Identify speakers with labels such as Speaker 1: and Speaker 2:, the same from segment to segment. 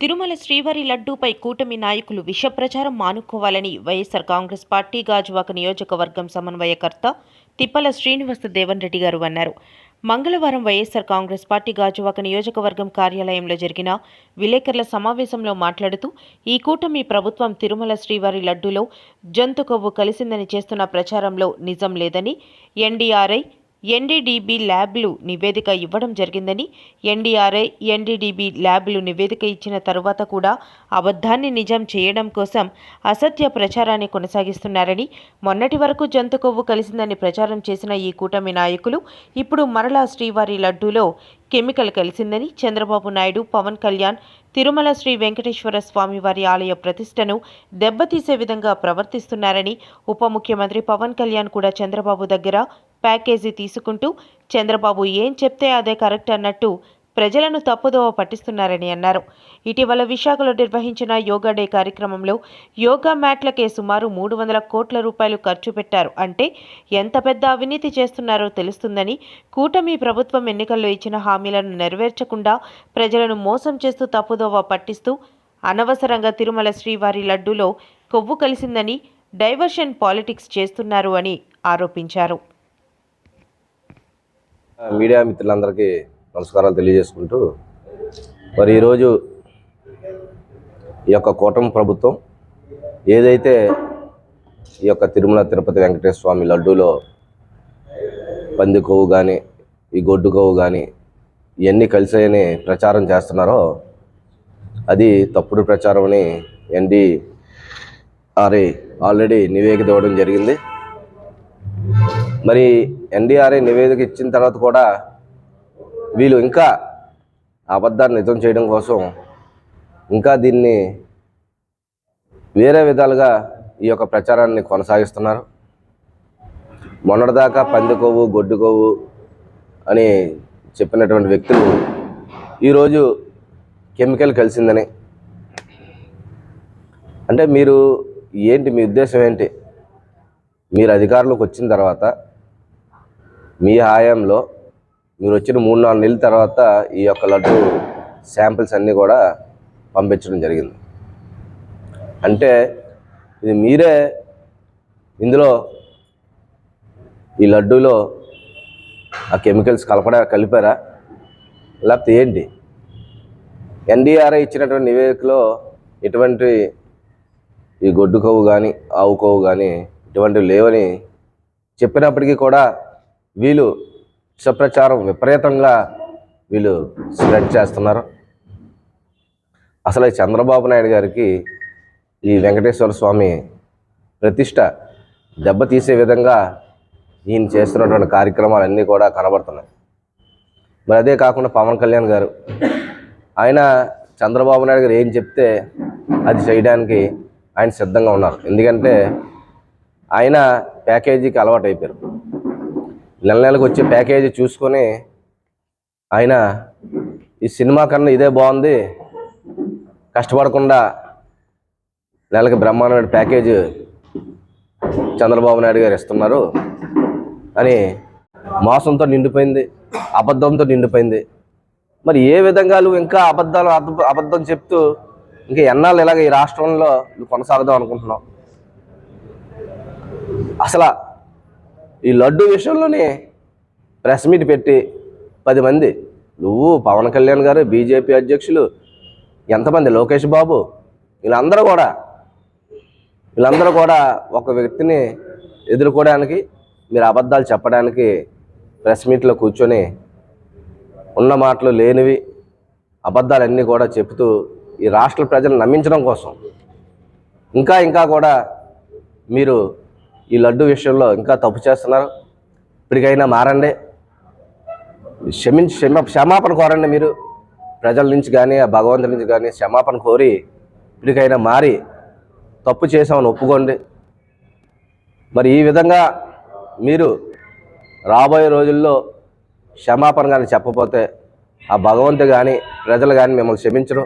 Speaker 1: తిరుమల శ్రీవారి లడ్డూపై కూటమి నాయకులు విషప్రచారం మానుకోవాలని వైఎస్సార్ కాంగ్రెస్ పార్టీ గాజువాక నియోజకవర్గం సమన్వయకర్త తిప్పల శ్రీనివాస దేవన్ రెడ్డి గారు అన్నారు. మంగళవారం వైఎస్సార్ కాంగ్రెస్ పార్టీ గాజువాక నియోజకవర్గం కార్యాలయంలో జరిగిన విలేకరుల సమావేశంలో మాట్లాడుతూ ఈ కూటమి ప్రభుత్వం తిరుమల శ్రీవారి లడ్డూలో జంతు కొవ్వు కలిసిందని చేస్తున్న ప్రచారంలో నిజం లేదని ఎన్డీఆర్ఐ ఎన్డీడీబీ ల్యాబ్లు నివేదిక ఇవ్వడం జరిగిందని ఎన్డీఆర్ఐ ఎన్డీడీబీ ల్యాబ్లు నివేదిక ఇచ్చిన తరువాత కూడా అబద్ధాన్ని నిజం చేయడం కోసం అసత్య ప్రచారాన్ని కొనసాగిస్తున్నారని మొన్నటి వరకు జంతు కొవ్వు కలిసిందని ప్రచారం చేసిన ఈ కూటమి నాయకులు ఇప్పుడు మరలా శ్రీవారి లడ్డూలో కెమికల్ కలిసిందని చంద్రబాబు నాయుడు పవన్ కళ్యాణ్ తిరుమల శ్రీ వెంకటేశ్వర స్వామి వారి ఆలయ ప్రతిష్టను దెబ్బతీసే విధంగా ప్రవర్తిస్తున్నారని ఉప ముఖ్యమంత్రి పవన్ కళ్యాణ్ కూడా చంద్రబాబు దగ్గర ప్యాకేజీ తీసుకుంటూ చంద్రబాబు ఏం చెప్తే అదే కరెక్ట్ అన్నట్టు ప్రజలను తప్పుదోవ పట్టిస్తున్నారని అన్నారు. ఇటీవల విశాఖలో నిర్వహించిన యోగా డే కార్యక్రమంలో యోగా మ్యాట్లకే సుమారు మూడు వందల కోట్ల రూపాయలు ఖర్చు పెట్టారు. అంటే ఎంత పెద్ద అవినీతి చేస్తున్నారో తెలుస్తుందని కూటమి ప్రభుత్వం ఎన్నికల్లో ఇచ్చిన హామీలను నెరవేర్చకుండా ప్రజలను మోసం చేస్తూ తప్పుదోవ పట్టిస్తూ అనవసరంగా తిరుమల శ్రీవారి లడ్డూలో కొవ్వు కలిసిందని డైవర్షన్ పాలిటిక్స్ చేస్తున్నారు అని ఆరోపించారు.
Speaker 2: మీడియా మిత్రులందరికీ నమస్కారాలు తెలియజేసుకుంటూ మరి ఈరోజు ఈ యొక్క కూటమి ప్రభుత్వం ఏదైతే ఈ యొక్క తిరుమల తిరుపతి వెంకటేశ్వర స్వామి లడ్డూలో పంది కొవ్వు కానీ ఈ గొడ్డు కొవ్వు కానీ ఇవన్నీ కలిసాయని ప్రచారం చేస్తున్నారో అది తప్పుడు ప్రచారం అని ఎన్డి ఆర్ఏ ఆల్రెడీ నివేదిక ఇవ్వడం జరిగింది. మరి ఎన్డీఆర్ఏ నివేదిక ఇచ్చిన తర్వాత కూడా వీళ్ళు ఇంకా అబద్ధాన్ని నిజం చేయడం కోసం ఇంకా దీన్ని వేరే విధాలుగా ఈ యొక్క ప్రచారాన్ని కొనసాగిస్తున్నారు. మొన్నటిదాకా పంది కొవ్వు గొడ్డు కొవ్వు అని చెప్పినటువంటి వ్యక్తులు ఈరోజు కెమికల్ కలిసిందని. అంటే మీరు ఏంటి మీ ఉద్దేశం ఏంటి? మీరు అధికారంలోకి వచ్చిన తర్వాత మీ హాయంలో మీరు వచ్చిన మూడు నాలుగు నెలల తర్వాత ఈ యొక్క లడ్డు శాంపిల్స్ అన్నీ కూడా పంపించడం జరిగింది. అంటే ఇది మీరే ఇందులో ఈ లడ్డూలో ఆ కెమికల్స్ కలపడా కలిపారా? లేకపోతే ఏంటి? ఎన్డీఆర్ఐ ఇచ్చినటువంటి నివేదికలో ఎటువంటి ఈ గొడ్డు కొవ్వు కానీ ఆవు కొవ్వు కానీ ఇటువంటివి లేవని చెప్పినప్పటికీ కూడా వీళ్ళు విషప్రచారం విపరీతంగా వీళ్ళు స్ప్రెడ్ చేస్తున్నారు. అసలు ఈ చంద్రబాబు నాయుడు గారికి ఈ వెంకటేశ్వర స్వామి ప్రతిష్ట దెబ్బతీసే విధంగా ఈయన చేస్తున్నటువంటి కార్యక్రమాలన్నీ కూడా కనబడుతున్నాయి. మరి అదే కాకుండా పవన్ కళ్యాణ్ గారు ఆయన చంద్రబాబు నాయుడు గారు ఏం చెప్తే అది చేయడానికి ఆయన సిద్ధంగా ఉన్నారు. ఎందుకంటే ఆయన ప్యాకేజీకి అలవాటు అయిపోయారు నెల నెలకు వచ్చే ప్యాకేజీ చూసుకొని ఆయన ఈ సినిమా కన్నా ఇదే బాగుంది. కష్టపడకుండా నెలకి బ్రహ్మాండమైన ప్యాకేజ్ చంద్రబాబు నాయుడు గారు ఇస్తున్నారు. అని మోసంతో నిండిపోయింది అబద్ధంతో నిండిపోయింది. మరి ఏ విధంగా నువ్వు ఇంకా అబద్ధాలు అబద్ధ- అబద్ధం చెప్తూ ఇంకా ఎన్నాళ్ళు ఇలాగ ఈ రాష్ట్రంలో నువ్వు కొనసాగుదాం అనుకుంటున్నావు? అసలు ఈ లడ్డు విషయంలోనే ప్రెస్ మీట్ పెట్టి పది మంది. నువ్వు పవన్ కళ్యాణ్ గారు బీజేపీ అధ్యక్షులు ఎంతమంది? లోకేష్ బాబు. వీళ్ళందరూ కూడా వీళ్ళందరూ కూడా ఒక వ్యక్తిని ఎదుర్కోవడానికి మీరు అబద్ధాలు చెప్పడానికి ప్రెస్ మీట్లో కూర్చొని ఉన్న మాటలు లేనివి అబద్ధాలన్నీ కూడా చెప్తూ ఈ రాష్ట్ర ప్రజలను నమ్మించడం కోసం. ఇంకా ఇంకా కూడా మీరు ఈ లడ్డు విషయంలో ఇంకా తప్పు చేస్తున్నారు. ఇప్పటికైనా మారండి. క్షమించి క్షమ క్షమాపణ కోరండి మీరు. ప్రజల నుంచి కానీ ఆ భగవంతుడి నుంచి కానీ క్షమాపణ కోరి ఇప్పటికైనా మారి తప్పు చేసామని ఒప్పుకోండి. మరి ఈ విధంగా మీరు రాబోయే రోజుల్లో క్షమాపణ కానీ చెప్పపోతే ఆ భగవంతుడు కానీ ప్రజలు కానీ మిమ్మల్ని క్షమించరు.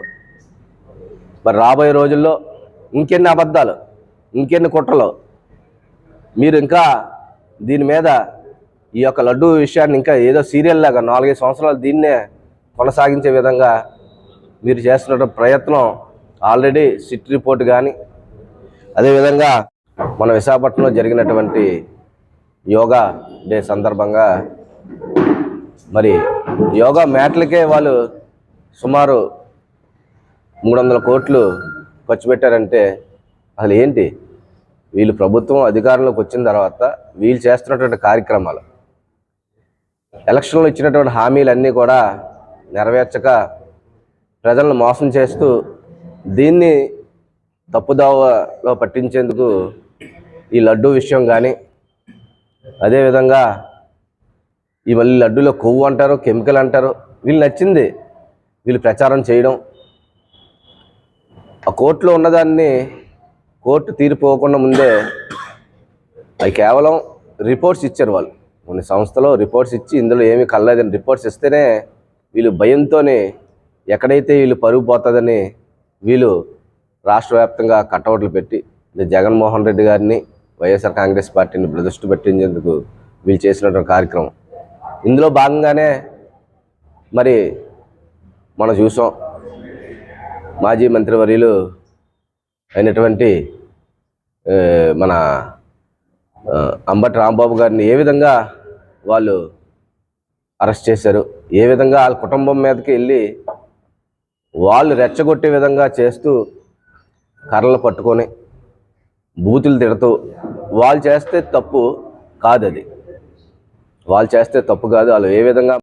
Speaker 2: మరి రాబోయే రోజుల్లో ఇంకెన్ని అబద్ధాలు ఇంకెన్ని కుట్రలు మీరు ఇంకా దీని మీద ఈ యొక్క లడ్డు విషయాన్ని ఇంకా ఏదో సీరియల్ లాగా నాలుగైదు సంవత్సరాలు దీన్నే కొనసాగించే విధంగా మీరు చేస్తున్న ప్రయత్నం ఆల్రెడీ సిట్ రిపోర్ట్ కానీ అదేవిధంగా మన విశాఖపట్నంలో జరిగినటువంటి యోగా డే సందర్భంగా మరి యోగా మ్యాట్లకే వాళ్ళు సుమారు మూడు వందల కోట్లు ఖర్చు పెట్టారంటే అసలు ఏంటి? వీళ్ళు ప్రభుత్వం అధికారంలోకి వచ్చిన తర్వాత వీళ్ళు చేస్తున్నటువంటి కార్యక్రమాలు ఎలక్షన్లో ఇచ్చినటువంటి హామీలన్నీ కూడా నెరవేర్చక ప్రజలను మోసం చేస్తూ దీన్ని తప్పుదావలో పట్టించేందుకు ఈ లడ్డు విషయం కానీ అదేవిధంగా ఈ మళ్ళీ లడ్డూలో కొవ్వు అంటారు కెమికల్ అంటారు వీళ్ళు నచ్చింది వీళ్ళు ప్రచారం చేయడం. ఆ కోర్టులో ఉన్నదాన్ని కోర్టు తీరిపోకుండా ముందే అవి కేవలం రిపోర్ట్స్ ఇచ్చారు వాళ్ళు. కొన్ని సంస్థలో రిపోర్ట్స్ ఇచ్చి ఇందులో ఏమీ కలలేదని రిపోర్ట్స్ ఇస్తేనే వీళ్ళు భయంతోనే ఎక్కడైతే వీళ్ళు పరుగు పోతుందని వీళ్ళు రాష్ట్ర వ్యాప్తంగా కటౌట్లు పెట్టి జగన్మోహన్ రెడ్డి గారిని వైఎస్ఆర్ కాంగ్రెస్ పార్టీని ప్రదృష్టి పెట్టించేందుకు వీళ్ళు చేసినటువంటి కార్యక్రమం. ఇందులో భాగంగానే మరి మనం చూసాం మాజీ మంత్రివర్యులు అయినటువంటి మన అంబటి రాంబాబు గారిని ఏ విధంగా వాళ్ళు అరెస్ట్ చేశారు ఏ విధంగా వాళ్ళ కుటుంబం మీదకి వెళ్ళి వాళ్ళు రెచ్చగొట్టే విధంగా చేస్తూ కర్రలు పట్టుకొని బూతులు తిడుతూ వాళ్ళు చేస్తే తప్పు కాదు అది వాళ్ళు చేస్తే తప్పు కాదు వాళ్ళు ఏ విధంగా